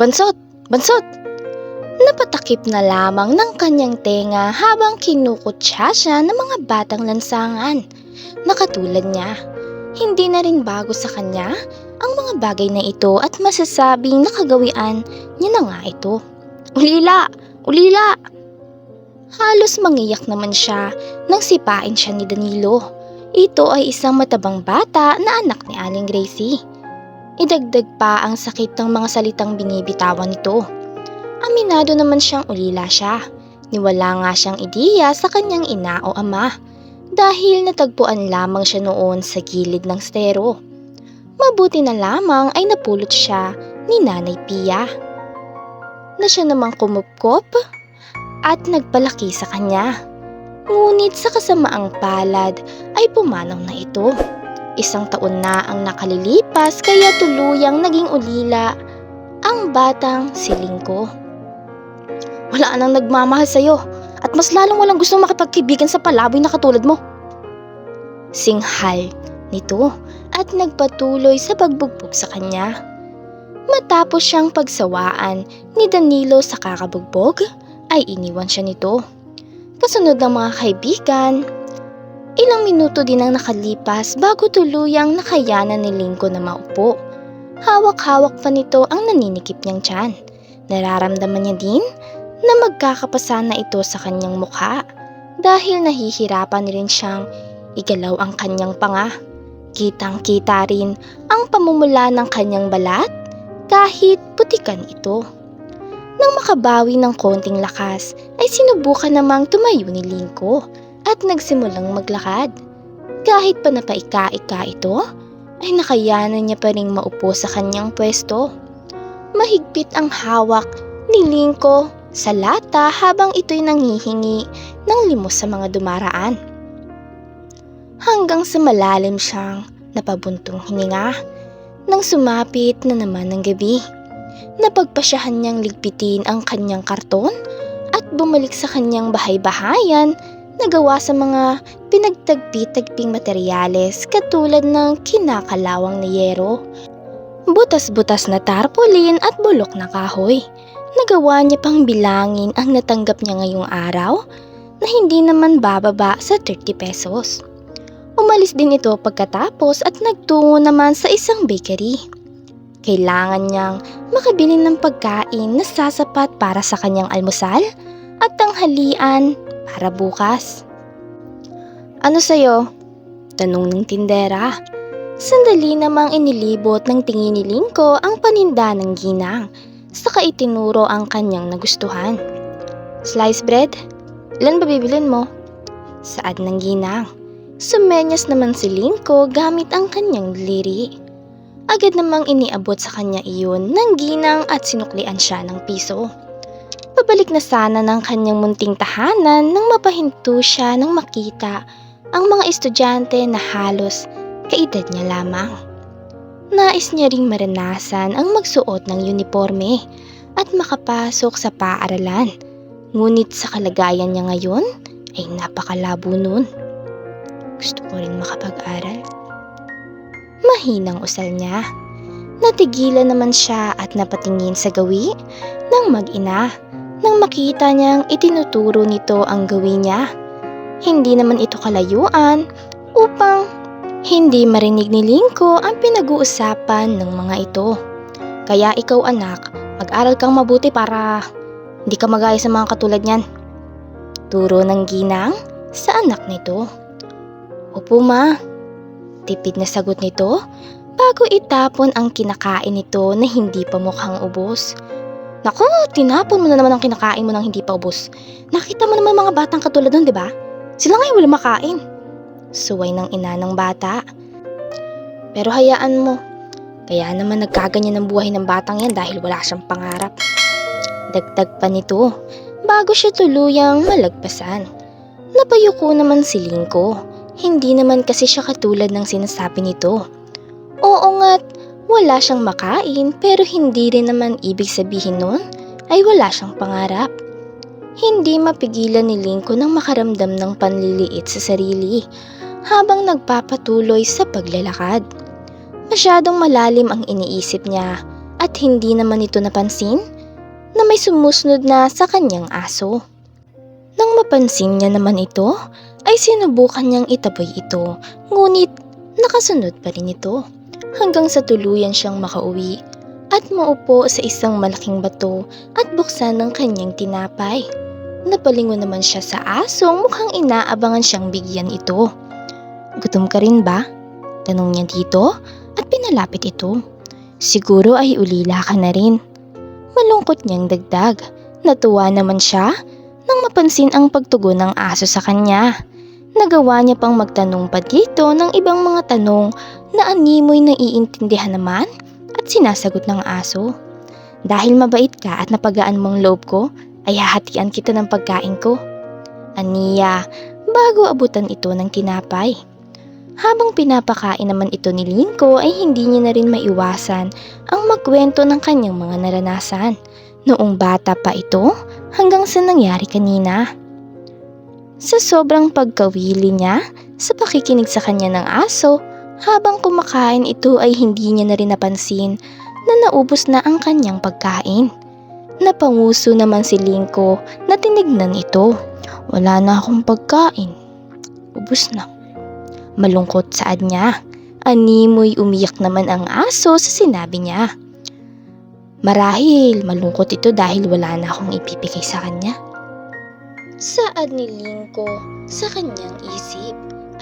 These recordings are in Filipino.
Bansot! Bansot! Napatakip na lamang ng kanyang tenga habang kinukutsa siya ng mga batang lansangan. Nakatulad niya, hindi na rin bago sa kanya ang mga bagay na ito at masasabing nakagawian niya na nga ito. Ulila! Ulila! Halos mangiyak naman siya nang sipain siya ni Danilo. Ito ay isang matabang bata na anak ni Aling Gracie. Idagdag pa ang sakit ng mga salitang binibitawan nito. Aminado naman siyang ulila siya. Niwala nga siyang ideya sa kanyang ina o ama dahil natagpuan lamang siya noon sa gilid ng stero. Mabuti na lamang ay napulot siya ni Nanay Pia. Na siya namang kumupkop at nagpalaki sa kanya. Ngunit sa kasamaang palad ay pumanaw na ito. Isang taon na ang nakalilipas kaya tuluyang naging ulila ang batang silingko. Wala nang nagmamahal sa'yo at mas lalong walang gustong makipagkibigan sa palaboy na katulad mo. Singhal nito at nagpatuloy sa pagbugbog sa kanya. Matapos siyang pagsawaan ni Danilo sa kakabugbog, ay iniwan siya nito. Kasunod ng mga kaibigan, ilang minuto din ang nakalipas bago tuluyang nakayanan ni Lingko na maupo. Hawak-hawak pa nito ang naninikip niyang tiyan. Nararamdaman niya din na magkakapasa na ito sa kanyang mukha dahil nahihirapan rin siyang igalaw ang kanyang panga. Kitang-kita rin ang pamumula ng kanyang balat kahit putikan ito. Nang makabawi ng konting lakas ay sinubukan namang tumayo ni Lingko at nagsimulang maglakad. Kahit pa napaika-ika ito, ay nakayanan niya pa ring maupo sa kanyang pwesto. Mahigpit ang hawak ni Lingko sa lata habang ito'y nanghihingi ng limos sa mga dumaraan. Hanggang sa malalim siyang napabuntong hininga nang sumapit na naman ng gabi. Napagpasyahan niyang ligpitin ang kanyang karton at bumalik sa kanyang bahay-bahayan na gawa sa mga pinagtagpi-tagping materyales katulad ng kinakalawang na yero, butas-butas na tarpaulin at bulok na kahoy. Nagawa niya pang bilangin ang natanggap niya ngayong araw na hindi naman bababa sa 30 pesos. Umalis din ito pagkatapos at nagtungo naman sa isang bakery. Kailangan niyang makabili ng pagkain na sasapat para sa kanyang almusal at tanghalian para bukas. Ano sa'yo? Tanong ng tindera. Sandali namang inilibot ng tingin ni Lingko ang paninda ng ginang, saka itinuro ang kanyang nagustuhan. Slice bread? Ilan ba bibilin mo? Saad ng ginang. Sumenyas naman si Lingko gamit ang kanyang liri. Agad namang iniabot sa kanya iyon ng ginang at sinuklian siya ng piso. Pabalik na sana ng kanyang munting tahanan nang mapahinto siya nang makita ang mga estudyante na halos kaedad niya lamang. Nais niya ring maranasan ang magsuot ng uniforme at makapasok sa paaralan. Ngunit sa kalagayan niya ngayon ay napakalabo nun. Gusto ko rin makapag-aral. Mahinang usal niya. Natigilan naman siya at napatingin sa gawi ng mag-ina nang makita niyang itinuturo nito ang gawin niya. Hindi naman ito kalayuan upang hindi marinig ni Lingko ang pinag-uusapan ng mga ito. Kaya ikaw anak, mag-aral kang mabuti para hindi ka magaya sa mga katulad niyan. Turo ng ginang sa anak nito. Opo ma, tipid na sagot nito bago itapon ang kinakain nito na hindi pa mukhang ubos. Naku, tinapon mo na naman ang kinakain mo nang hindi pa ubos. Nakita mo naman mga batang katulad nun, di ba? Sila nga wala makain. Suway ng ina ng bata. Pero hayaan mo, kaya naman nagkaganyan ang buhay ng batang yan dahil wala siyang pangarap. Dagdag pa nito, bago siya tuluyang malagpasan. Napayuko naman si Lingko. Hindi naman kasi siya katulad ng sinasabi nito. Oo nga't wala siyang makain pero hindi rin naman ibig sabihin nun ay wala siyang pangarap. Hindi mapigilan ni Linko nang makaramdam ng panliliit sa sarili habang nagpapatuloy sa paglalakad. Masyadong malalim ang iniisip niya at hindi naman ito napansin na may sumusunod na sa kanyang aso. Nang mapansin niya naman ito, ay sinubukan niyang itaboy ito, ngunit nakasunod pa rin ito hanggang sa tuluyan siyang makauwi at maupo sa isang malaking bato at buksan ng kanyang tinapay. Napalingon naman siya sa asong mukhang inaabangan siyang bigyan ito. Gutom ka rin ba? Tanong niya dito at pinalapit ito. Siguro ay ulila ka na rin. Malungkot niyang dagdag. Natuwa naman siya nang mapansin ang pagtugon ng aso sa kanya. Nagawa niya pang magtanong pa dito ng ibang mga tanong na animoy naiintindihan naman at sinasagot ng aso. Dahil mabait ka at napagaan mong loob ko, ay hahatian kita ng pagkain ko. Aniya, bago abutan ito ng tinapay. Habang pinapakain naman ito ni Linko ay hindi niya na rin maiwasan ang magkwento ng kanyang mga naranasan. Noong bata pa ito hanggang sa nangyari kanina. Sa sobrang pagkawili niya sa pakikinig sa kanya ng aso, habang kumakain ito ay hindi niya na rin napansin na naubos na ang kanyang pagkain. Napanguso naman si Linko na tinignan ito. Wala na akong pagkain. Ubus na. Malungkot saad niya. Animoy umiyak naman ang aso sa sinabi niya. Marahil malungkot ito dahil wala na akong ipipigay sa kanya. Saad ni Linko sa kanyang isip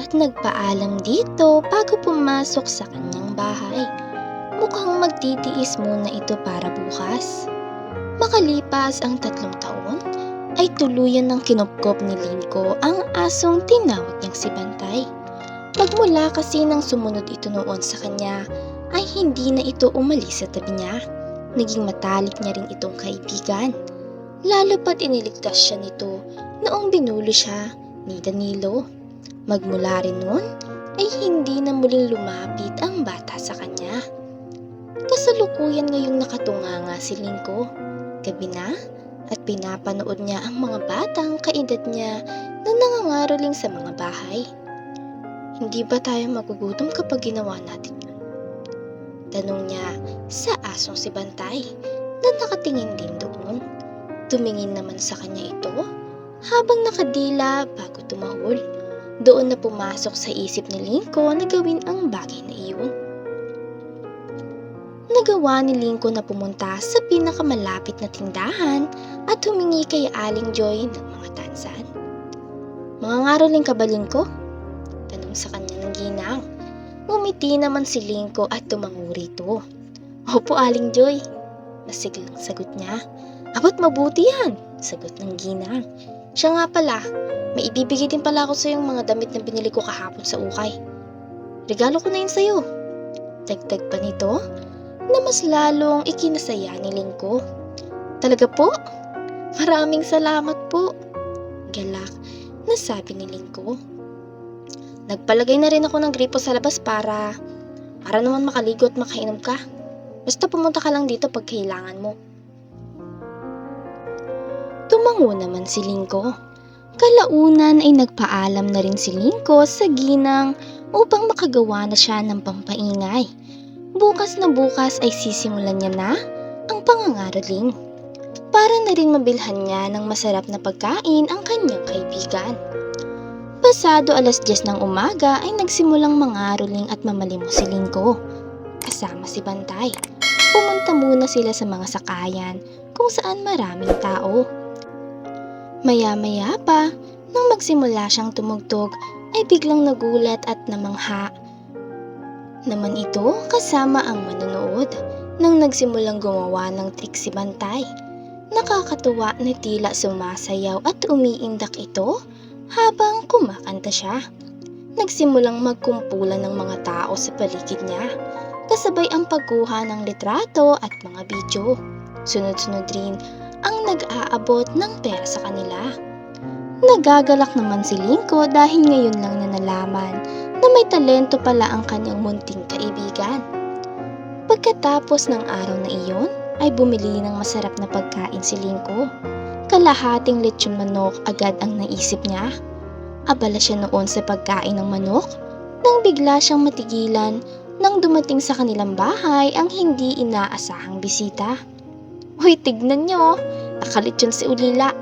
at nagpaalam dito bago pumasok sa kanyang bahay. Mukhang magtitiis muna ito para bukas. Makalipas ang tatlong taon, ay tuluyan ng kinupkop ni Linko ang asong tinawag niyang si Bantay. Magmula kasi nang sumunod ito noon sa kanya, ay hindi na ito umalis sa tabi niya. Naging matalik niya rin itong kaibigan. Lalo pat iniligtas siya nito noong binulo siya ni Danilo. Magmula rin noon ay hindi na muling lumapit ang bata sa kanya. Kasalukuyan ngayong nakatunganga si Linko. Gabi na at pinapanood niya ang mga batang kaedad niya na nangangaroling sa mga bahay. Hindi ba tayo magugutom kapag ginawa natin yun? Tanong niya sa asong si Bantay na nakatingin din doon. Tumingin naman sa kanya ito habang nakadila bago tumahol. Doon na pumasok sa isip ni Linko na gawin ang bagay na iyon. Nagawa ni Linko na pumunta sa pinakamalapit na tindahan at humingi kay Aling Joy ng mga tansan. Mga ngaroling ka ba, Linko? Tanong sa kanya ng ginang. Ngumiti naman si Linko at tumango rito. Opo, Aling Joy. Masiglang sagot niya. Abot mabuti yan, sagot ng ginang. Siya nga pala, may ibibigay din pala ako sa yung mga damit na binili ko kahapon sa ukay. Regalo ko na yun sa'yo. Dagdag pa nito na mas lalong ikinasaya ni Lingko. Talaga po? Maraming salamat po. Galak na sabi ni Lingko. Nagpalagay na rin ako ng gripo sa labas para para naman makaligo at makainom ka. Basta pumunta ka lang dito pag kailangan mo. Tumango naman si Lingko. Kalaunan ay nagpaalam na rin si Lingko sa ginang upang makagawa na siya ng pampaingay. Bukas na bukas ay sisimulan niya na ang pangangaraling. Para na rin mabilhan niya ng masarap na pagkain ang kanyang kaibigan. Pasado alas 10 ng umaga ay nagsimulang mangaroling at mamalimos si Lingko. Kasama si Bantay. Pumunta muna sila sa mga sakayan kung saan maraming tao. Maya-maya pa, nang magsimula siyang tumugtog, ay biglang nagulat at namangha. Naman ito kasama ang manonood nang nagsimulang gumawa ng trick si Bantay. Nakakatuwa na tila sumasayaw at umiindak ito habang kumakanta siya. Nagsimulang magkumpulan ng mga tao sa paligid niya, kasabay ang pagkuha ng litrato at mga video. Sunod-sunod rin ang nag-aabot ng pera sa kanila. Nagagalak naman si Linko dahil ngayon lang na nalaman na may talento pala ang kanyang munting kaibigan. Pagkatapos ng araw na iyon, ay bumili ng masarap na pagkain si Linko. Kalahating lechon manok agad ang naisip niya. Abala siya noon sa pagkain ng manok nang bigla siyang matigilan nang dumating sa kanilang bahay ang hindi inaasahang bisita. Hoy, tignan nyo! Nakalit yun si Ulila.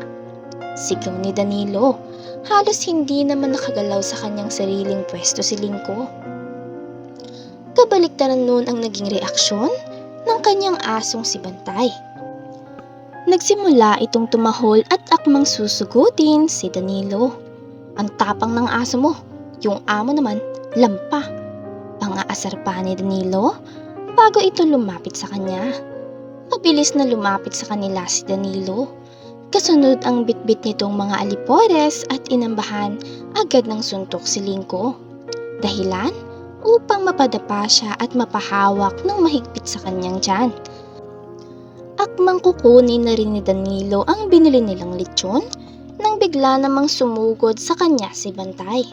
Sigaw ni Danilo. Halos hindi naman nakagalaw sa kanyang sariling pwesto si Lingko. Kabaliktaran noon ang naging reaksyon ng kanyang asong si Bantay. Nagsimula itong tumahol at akmang susugutin si Danilo. Ang tapang ng aso mo, yung amo naman, lampa. Pangaasar pa ni Danilo bago ito lumapit sa kanya. Mabilis na lumapit sa kanila si Danilo. Kasunod ang bitbit nitong mga alipores at inambahan agad ng suntok si Lingko. Dahilan upang mapadapa siya at mapahawak ng mahigpit sa kanyang tiyan. Akmang kukunin na rin ni Danilo ang binili nilang lechon nang bigla namang sumugod sa kanya si Bantay.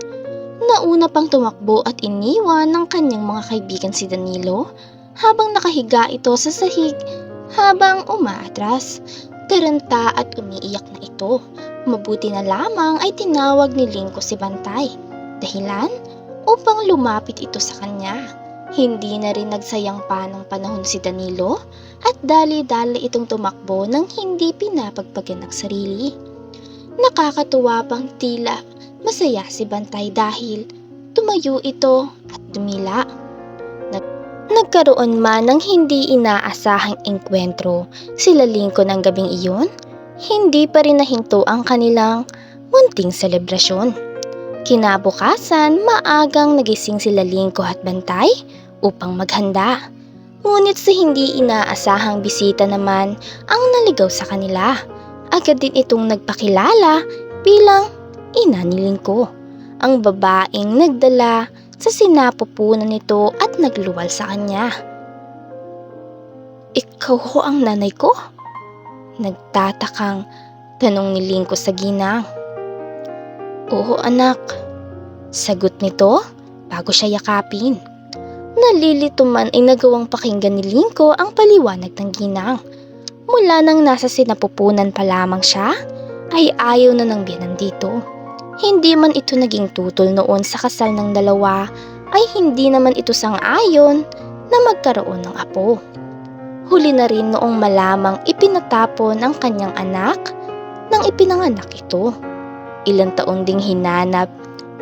Nauna pang tumakbo at iniwan ng kanyang mga kaibigan si Danilo habang nakahiga ito sa sahig habang umaatras. Taranta at umiiyak na ito. Mabuti na lamang ay tinawag ni Lingko si Bantay. Dahilan upang lumapit ito sa kanya. Hindi na rin nagsayang pa ng panahon si Danilo at dali-dali itong tumakbo ng hindi pinapagpagan ng sarili. Nakakatuwa pang tila masaya si Bantay dahil tumayo ito at dumila. Nag- Nagkaroon man ng hindi inaasahang engkwentro sila Lingko ng gabing iyon, hindi pa rin nahinto ang kanilang munting selebrasyon. Kinabukasan, maagang nagising sila Lingko at Bantay upang maghanda. Ngunit sa hindi inaasahang bisita naman ang naligaw sa kanila. Agad din itong nagpakilala bilang ina ni Lingko. Ang babaeng nagdala sa sinapupunan nito at nagluwal sa kanya. Ikaw ho ang nanay ko? Nagtatakang tanong ni Lingko sa ginang. Oo anak, sagot nito bago siya yakapin. Nalilito man ay nagawang pakinggan ni Lingko ang paliwanag ng ginang. Mula nang nasa sinapupunan pa lamang siya, ay ayaw na ng biyanan dito. Hindi man ito naging tutol noon sa kasal ng dalawa, ay hindi naman ito sang-ayon na magkaroon ng apo. Huli na rin noong malamang ipinatapon ang kanyang anak nang ipinanganak ito. Ilang taon ding hinanap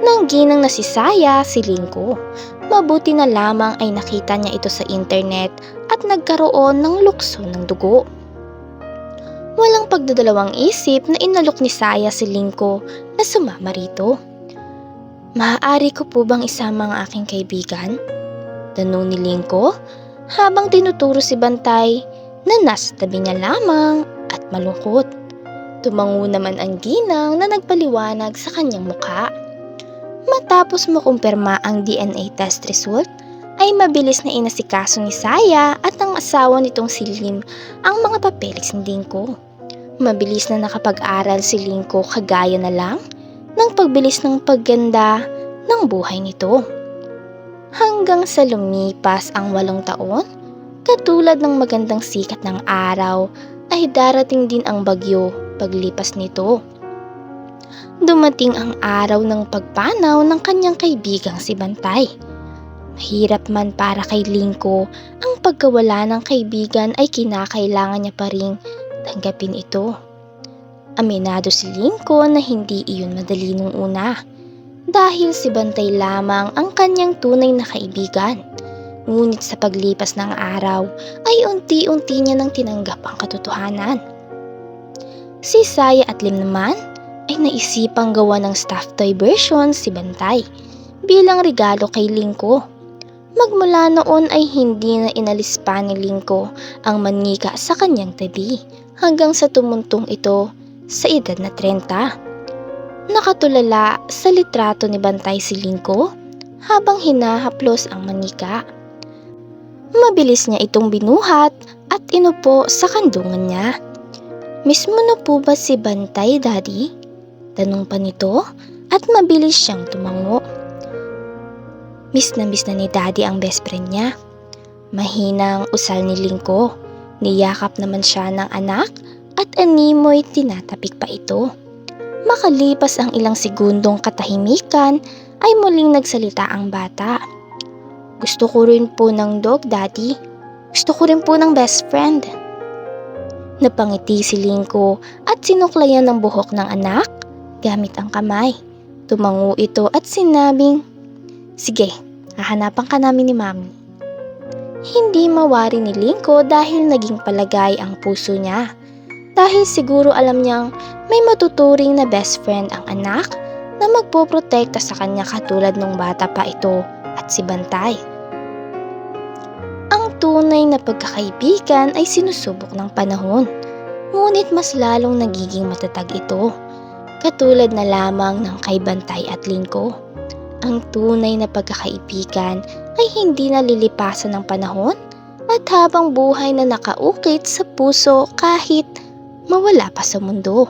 ng ginang na si Saya si Lingko. Mabuti na lamang ay nakita niya ito sa internet at nagkaroon ng lukso ng dugo. Walang pagdadalawang isip na inalok ni Saya si Lingko na sumama rito. Maaari ko po bang isama ang aking kaibigan? Tanong ni Lingko habang tinuturo si Bantay na nasa tabi niya lamang at malungkot. Tumango naman ang ginang na nagpaliwanag sa kanyang mukha. Matapos makumpirma ang DNA test result, ay mabilis na inasikaso ni Saya at ang asawa nitong si Lim ang mga papeles ni Lingko. Mabilis na nakapag-aral si Lingko kagaya na lang ng pagbilis ng pagganda ng buhay nito. Hanggang sa lumipas ang walong taon, katulad ng magandang sikat ng araw, ay darating din ang bagyo paglipas nito. Dumating ang araw ng pagpanaw ng kanyang kaibigang si Bantay. Mahirap man para kay Lingko, ang pagkawala ng kaibigan ay kinakailangan niya pa ring tanggapin ito. Aminado si Lingko na hindi iyon madali nung una dahil si Bantay lamang ang kanyang tunay na kaibigan. Ngunit sa paglipas ng araw ay unti-unti niya nang tinanggap ang katotohanan. Si Saya at Lim naman ay naisipang gawa ng stuffed toy version si Bantay bilang regalo kay Lingko. Magmula noon ay hindi na inalis pa ni Lingko ang manika sa kanyang tabi hanggang sa tumuntong ito sa edad na 30. Nakatulala sa litrato ni Bantay si Lingko habang hinahaplos ang manika. Mabilis niya itong binuhat at inupo sa kandungan niya. Mismo na po ba si Bantay, Daddy? Tanong pa nito at mabilis siyang tumango. Miss na miss na ni Daddy ang best friend niya. Mahinang usal ni Lingko. Niyakap naman siya ng anak at animoy tinatapik pa ito. Makalipas ang ilang segundong katahimikan ay muling nagsalita ang bata. Gusto ko rin po ng dog, daddy. Gusto ko rin po ng best friend. Napangiti si Linko at sinuklayan ng buhok ng anak gamit ang kamay. Tumango ito at sinabing, Sige, hahanapan ka namin ni Mami. Hindi mawari ni Linko dahil naging palagay ang puso niya. Dahil siguro alam niyang may matuturing na best friend ang anak na magpoprotekta sa kanya katulad nung bata pa ito at si Bantay. Ang tunay na pagkakaibigan ay sinusubok ng panahon, ngunit mas lalong nagiging matatag ito, katulad na lamang ng kay Bantay at Lingko. Ang tunay na pagkakaibigan ay hindi nalilipasan ng panahon at habang buhay na nakaukit sa puso kahit mawala pa sa mundo.